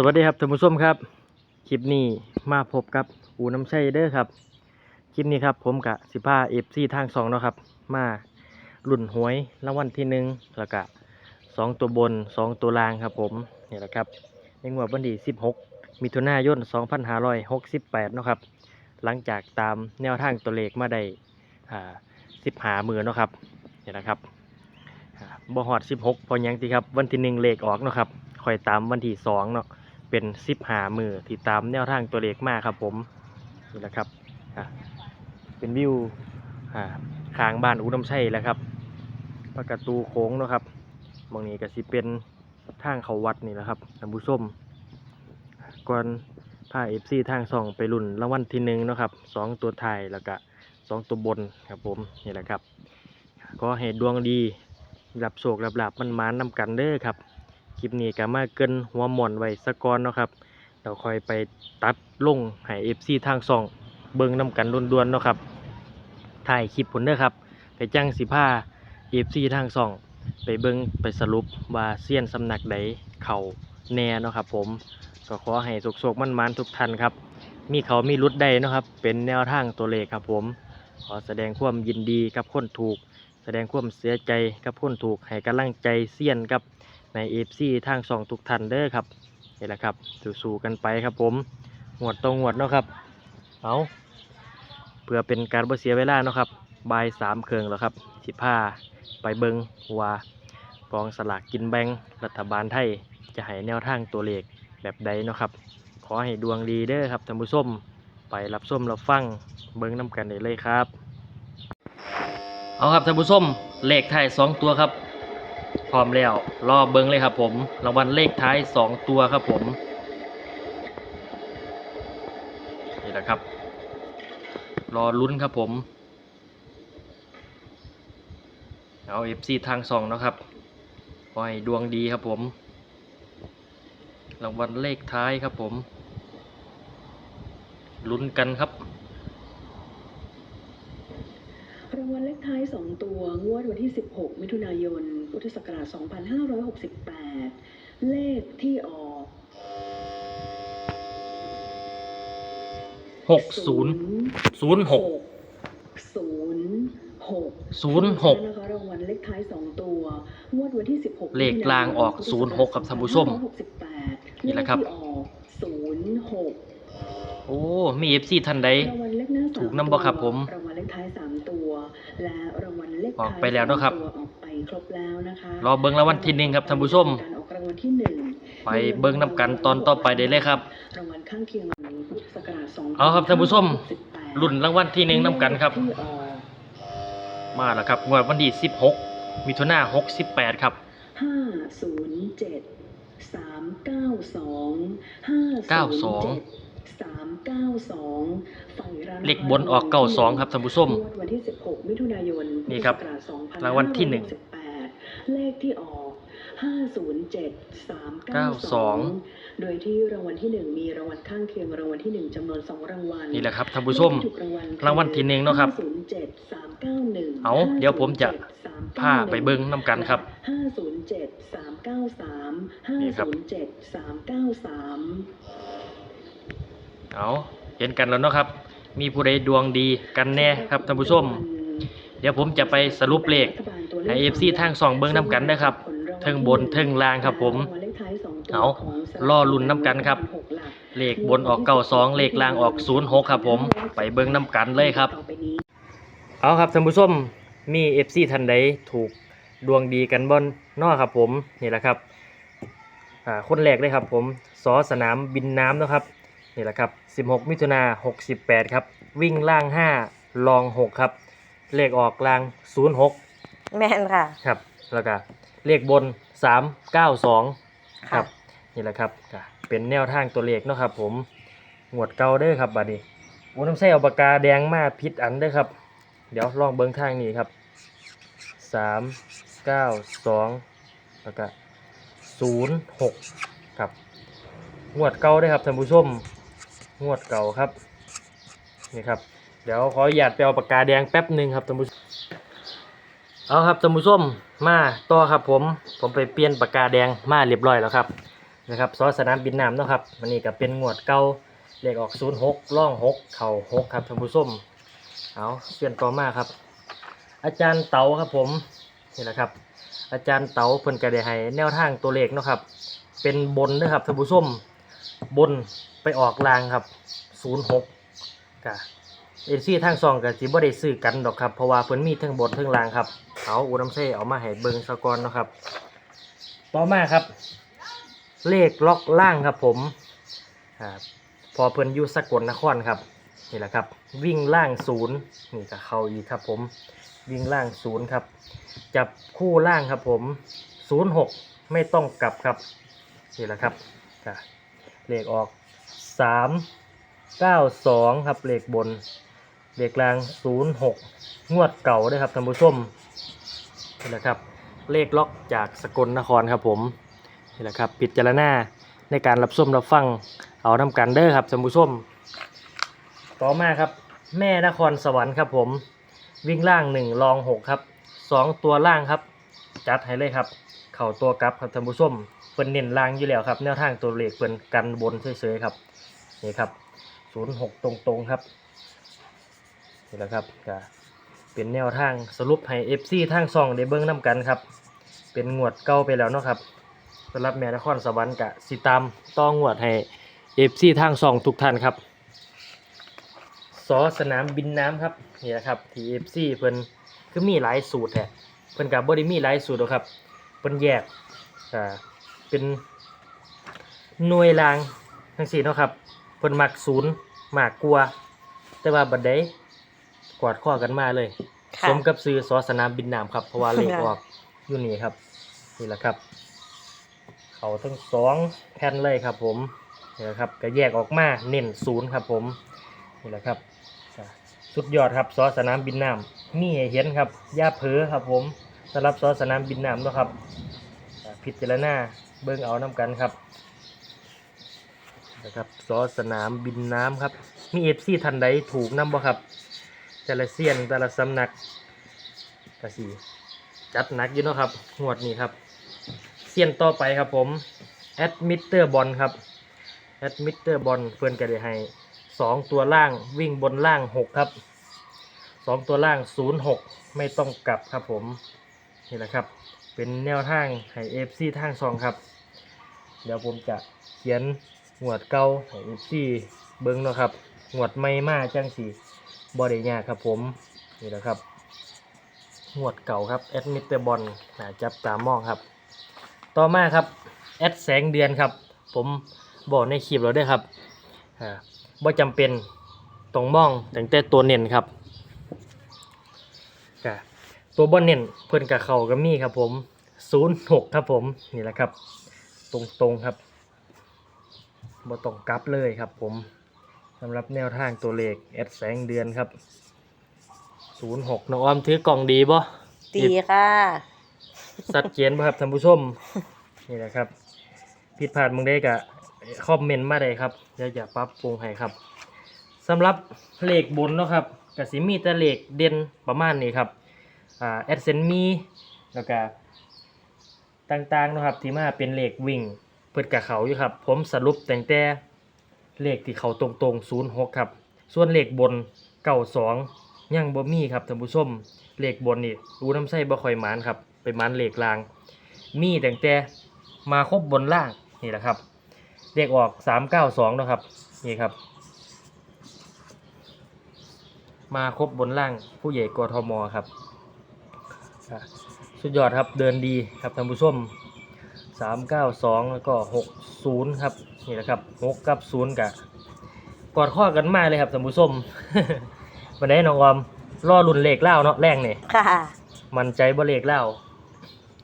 สวัสดีครับท่านผู้ชมครับ คลิปนี้มาพบกับอูน้ำชัยเด้อครับ คลิปนี้ครับผมกะสิพาเอฟซีทางสองเนาะครับ มาหลุ่นหวยรางวัลที่หนึ่งแล้วก็สองตัวบนสองตัวล่างครับผมนี่แหละครับ ในงวดวันที่สิบหกมิถุนายนสองพันห้าร้อยหกสิบแปดเนาะครับ หลังจากตามแนวทางตัวเลขมาได้อ่าสิบหามือเนาะครับนี่แหละครับบ่ฮอดสิบหกพอยังตีครับ วันที่หนึ่งเลขออกเนาะครับคอยตามวันที่สองเนาะ เป็นสิบหามือที่ตามแนวทางตัวเลขมากครับผมนี่แหละครับอะเป็นวิวอ่าข้างบ้านอุดมชัยแล้วครับประตูโค้งนะครับบางนี้ก็สิเป็นทางเขาวัดนี่แหละครับท่านผู้ชมก่อนพาเอฟซีทางสองไปรุ่นรางวัลที่หนึ่งนะครับสองตัวไทยแล้วก็สองตัวบนครับผมนี่แหละครับก็ให้ดวงดีรับโชครับหลับมันมานนำกันเด้อครับ คลิปนี้ก็มาเกินหัวหมอนไว้สะก่อนเนาะครับเราคอยไปตัดลงให้ FC ทางช่อง เบิ่งนำกันด่วนๆเนาะครับถ่ายคลิปผลเด้อครับ ไปจังสิผ้า FC ทางช่อง ไปเบิ่งไปสรุปว่าเซียนสำนักใดเข่าแน่เนาะครับ ผมก็ขอให้สุกๆมั่นๆทุกท่านครับ มีเขามีรุดได้เนาะครับ เป็นแนวทางตัวเลขครับผม ขอแสดงความยินดีกับคนถูก แสดงความเสียใจกับคนถูกให้กำลังใจเซียนครับ ในเอฟซีทางสองทุกท่านเด้อครับนี่แหละครับสู้ๆกันไปครับผมหวดตรงหวดเนาะครับเอาเพื่อเป็นการบ่เสียเวลาเนาะครับบายสามเครื่องแล้วครับสิพาไปเบิงว่ากองสลากกินแบงรัฐบาลไทยจะให้แนวทางตัวเลขแบบใดเนาะครับ ขอให้ดวงดีเด้อครับท่านผู้ชมไปรับชมรับฟังเบิ้งน้ำกันได้เลยครับ เอาครับท่านผู้ชมเลขไทยสองตัวครับ พร้อมแล้ว รอเบิ้งเลยครับผม รางวัลเลขท้ายสองตัวครับผม นี่แหละครับ รอลุ้นครับผม เอาเอฟซีทางสองนะครับขอให้ดวงดีครับผม รางวัลเลขท้ายครับผม ลุ้นกันครับ รางวัลเลขท้าย 2 ตัว งวดวันที่ 16 มิถุนายน พุทธศักราช 2568 เลขที่ออก หกศูนย์ศูนย์หก ศูนย์หกศูนย์หกนะคะรางวัลเลขท้าย2ตัว งวดวันที่16เลขกลางออก06ครับท่านผู้ชม2568นี่แหละครับเลขที่ออกศูนย์หกโอ้ มีเอฟซีท่านใด รางวัลเลขหน้าสามถูกนำบ่ครับผม รางวัลเลขท้าย3ตัว และรางวัลเลขออกท้ายไปแล้วเนอะครับสามตัวออกไปครบแล้วนะคะรอเบิ้งรางวัลที่หนึ่งครับท่านผู้ชมการออกรางวัลที่หนึ่งไปเบิ้งนำกันตอนต่อไปได้เลยครับรางวัลข้างเคียงพุทธศักราช2เอาครับท่านผู้ชมรุ่นรางวัลที่หนึ่งนำกันครับที่ออกมาแล้วครับงวดวันที่16มิถุนายน68 ครับห้าศูนย์ เจ็ดสามเก้าสองห้าเก้าสองสามเก้าสองฝั่งร้านเลขบนออกเก้าสองครับท่านผู้ชมงวดวันที่สิบหกมิถุนายนนี่ครับพุทธศักราชรางวัลที่หนึ่ง2568เลขที่ออกห้าศูนย์เจ็ดสามเก้าเก้าสสอองงโดยที่รางวัลที่หนึ่งมีรางวัลข้างเคียงรางวัลที่หนึ่งจำนวนสองรางวัลนี่แหละครับท่านผู้ชมเลขที่ถูกรางวัลรางวัลที่หนึ่งเนาะครับศูนย์เจ็ดสามเก้าหนึ่งเอาเดี๋ยวผมจะพาไปเบิ้งนำกันครับห้าศูนย์ เหรับศูนย์เก้าสามเอาเห็นกันแล้วเนาะครับ มีผู้ใดดวงดีกันแน่ครับท่านผู้ชม เดี๋ยวผมจะไปสรุปเลขให้ FC ทางสองเบิ่งน้ำกันนะครับเทิงบนเทิงล่างครับ ผมเอารอลุ้นนำกันครับเลขบนออกเก้าสองเลขล่างออกศูนย์หกครับ ผมไปเบิ้งน้ำกันเลยครับ เอาครับท่านผู้ชมมีเอฟซีท่านใดถูกดวงดีกันบอนนอครับ ผมนี่แหละครับคนแรกเลยครับ ผมสอสนามบินน้ำนะครับ นี่แหละครับ 16 มิถุนา68 ครับ วิ่งล่าง 5 ลอง 6 ครับ เลขออกล่าง 06 แม่นค่ะ ครับ แล้วก็เลขบน 392 ครับ นี่แหละครับก็เป็นแนวทางตัวเลขเนาะครับ ผมหวดเก่าเด้อครับบัดนี้โอ้น้ำใส่เอาปากกาแดงมาพิษอันเด้อครับ เดี๋ยวลองเบิ้งทางนี้ครับสามเก้าสองแล้วก็ศูนย์หกครับงวดเก่าเด้อครับท่านผู้ชม งวดเก่าครับนี่ครับ เดี๋ยวขออนุญาตไปเอาปากกาแดงแป๊บหนึ่งครับท่านผู้ชมเอาครับท่านผู้ชมมาต่อครับ ผมผมไปเปลี่ยนปากกาแดงมาเรียบร้อยแล้วครับนะครับซอสสนามบินน้ำนะครับมันนี่ก็เป็นงวดเก่าเลขออก06ล่อง6เข่า6ครับท่านผู้ชมเอาเสียนต่อมาครับ อาจารย์เต๋าครับผมนี่แหละครับอาจารย์เต๋าเพิ่นก็ได้ให้แนวทางตัวเลขนะครับ เป็นบนนะครับท่านผู้ชม บนไปออกลางครับ06กะเอ็นซี่ทางซองกับจิบ่ได้ซื้อกันดอกครับ เพราะว่าเพิ่นมีทั้งบนทั้งลางครับเอาอูน้ำเซ่เอามาให้เบิงสะกอนเนาะครับ ต่อมาครับ เลขล็อกล่างครับผมอ่าพอเพิ่นอยู่สกลนครครับนี่แหละครับ วิ่งล่างศูนย์นี่ก็เขาอีกครับผมวิ่งล่างศูนย์ครับ จับคู่ล่างครับผมศูนย์หกไม่ต้องกลับครับนี่แหละครับอะ เลขออกสามเก้าสองครับเลขบน เลขกลางศูนย์หกงวดเก่าด้วยครับท่านผู้ชมนี่แหละครับ เลขล็อกจากสกลนครครับผมนี่แหละครับพิจารณาในการรับชมรับฟังเอานำกันเด้อครับท่านผู้ชมต่อมาครับ แม่นครสวรรค์ครับผม วิ่งล่างหนึ่งรองหกครับสองตัวล่างครับ จัดให้เลยครับ เข่าตัวกลับครับท่านผู้ชมเพิ่นเน้นล่างอยู่แล้วครับแนวทางตัวเลขเพิ่นกันบนเฉยๆครับนี่ครับศูนย์หกตรงๆครับนี่แหละครับก็เป็นแนวทางสรุปให้ FC ทางซองได้เบิ่งนํกันครับ เป็นงวดเก่าไปแล้วเนาะครับสำหรับแม่นครสวรรค์กะสิตามต้องงวดให้ FC ทางซองทุกท่านครับสอสนามบินน้ำครับนี่แหละครับ TFC เพิ่นคือมีหลายสูตรแหละเพิ่นกับบ่ได้มีหลายสูตรหรอกครับ เพิ่นแยกอ่าเป็นหน่วยรางทั้งสี่เนาะครับเพิ่นมักศูนย์มากกลัวาแต่ว่าบัดใดกอดข้อกันมาเลย ค่ะ สมกับซื้อสอสนามบินน้ำครับ เพราะว่าเลขค่ะออกอยู่นี่ครับ นี่แหละครับ เขาทั้งสองแผ่นเลยครับ ผมนี่แหละครับก็แยกออกมาเน้นศูนย์ครับ ผมนี่แหละครับอ่าสุดยอดครับซอสนามบินน้ำมีให้เห็นครับอย่าเผลอครับ ผม สำหรับซอสสนามบินน้ำนะครับอ่าพิจารณาเบิ่งเอาน้กันครับนะครับซอสสนามบินน้ำครับ มีเอฟซีทันใดถูกน้ำบ่ครับแต่ละเซียนแต่ละสำนักกสีจัดหนักอยู่นะครับงวดนี้ครับเซียนต่อไปครับผมแอดมิเตอร์บอลครับแอดมิเตอร์บอลเพื่อนก็ได้ให้สองตัวล่างวิ่งบนล่างหกครับสองตัวล่างศูนย์หกไม่ต้องกลับครับผม นี่แหละครับ เป็นแนวทางให้เอฟซีทางซองครับ เดี๋ยวผมจะเขียนหวดเก่าให้เอฟซีเบิ้งเนาะครับหวดไม่มาจังสีบอดี้ยาครับผมนี่แหละครับหวดเก่าครับแอดมิเตอร์บอลน่าจับตามองครับ ต่อมาครับแอดแสงเดือนครับ ผมบอกในคลิปเราได้วยครับอ่าบ่จำเป็นต้องมองแต่แต่ตัวเน้นครับก็ ตัวบอลเน้นเพื่อนกับเขาก็มีครับผม06ครับผมนี่แหละครับ ตรงๆครับบ่ต้องกลับเลยครับผมสำหรับแนวทางตัวเลขแอดแสงเดือนครับ06น้องออมถือกล่องดีบ่ดีค่ะ สัดเจนบ่ครับท่านผู้ชม นี่แหละครับผิดพลาดมึงได้กะคอมเมนต์มาได้ครับเดี๋ยวจะปรับปรุงให้ครับสำหรับเลขบนเนาะครับกสิมีแต่เลขเด่นประมาณนี้ครับ อ่าแอดเซนมีแล้วก็ต่างๆนะครับที่มาเป็นเลขวิ่งเปิดกับเขาอยู่ครับ ผมสรุปแต่งแต่เลขที่เขาตรงๆ 06 ครับ ส่วนเลขบน 92 ยังบ่มีครับท่านผู้ชมเลขบนนี่รู้น้ำไส้บ่ค่อยหมานครับไปหมานเลขลาง มีแต่งแต่มาครบบนล่างนี่แหละครับเลขออก 392เนาะครับนี่ครับ มาครบบนล่างผู้ใหญ่กทมครับ สุดยอดครับเดินดีครับท่านผู้ชมสามเก้าสองแล้วก็หกศูนย์ครับ นี่แหละครับหกกับศูนย์กะกอดข้อกันมากเลยครับท่านผู้ชมวันนี้น้องออมรอรุ่นเลขเล่าเนาะแรงเนี่ยค่ะ มันใจบ่เลขเล่า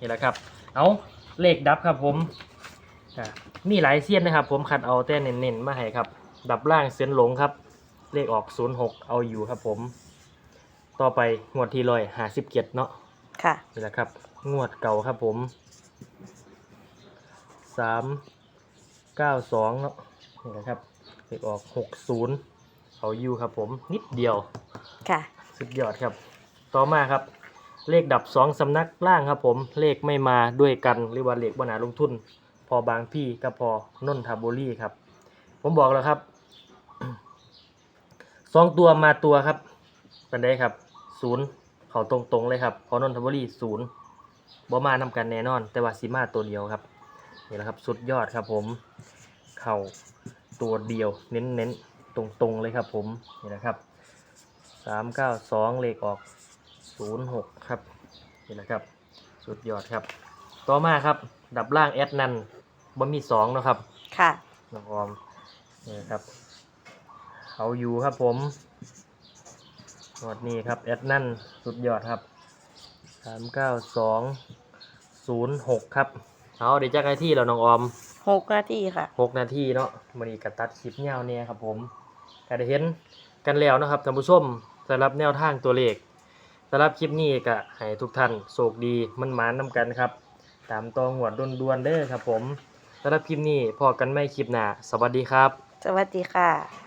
นี่แหละครับ เอาเลขดับครับผมอะมีหลายเสี้ยนนะครับผมคัดเอาแต่เน้นๆมาให้ครับ ดับล่างเส้นหลงครับ เลขออกศูนย์หกเอาอยู่ครับผม ต่อไปงวดที่ร้อยหาสิบเจ็ดเนาะ ค่ะ นี่แหละครับ งวดเก่าครับผมสามเก้าสองเนาะนี่แหละครับเลขออกหกศูนย์เอาอยู่ครับผมนิดเดียว ค่ะ สุดยอดครับ ต่อมาครับ เลขดับสองสำนักล่างครับผม เลขไม่มาด้วยกันหรือว่าเลขบนาลงทุน พอบางพี่กับพอนนทบุรีครับ ผมบอกแล้วครับสองตัวมาตัวครับเป็นได้ครับศูนย์ เขาตรงๆเลยครับพอนนทบุรีศูนย์บ่มานำกันแน่นอน แต่ว่าสีมาตัวเดียวครับนี่แหละครับสุดยอดครับผมเข่าตัวเดียวเน้นๆ ตรงๆเลยครับผมนี่นะครับสามเก้าสองเลขออกศูนย์หกครับนี่นะครับสุดยอดครับ ต่อมาครับดับล่างแอดนันบ่มีสองเนาะครับ ค่ะน้องออมนี่ครับ เอาอยู่ครับผมง วดนี้ครับแอดนันสุดยอดครับสามเก้าสองศูนย์หกครับเอาเดี๋ยวจะไอที่เราน้องออมหกนาทีค่ะหกนาทีเนาะมันนี้ก็ตัดคลิปยาวเนี่ยครับผมก็ได้เห็นกันแล้วนะครับท่านผู้ชมสำหรับแนวทางตัวเลขสำหรับคลิปนี้ก็ให้ทุกท่านโชคดีมันหมานนำกันครับ ตามตองหวดด่วนๆเด้อครับผมสำหรับคลิปนี้พอกันไม่คลิปหน้าสวัสดีครับ สวัสดีค่ะ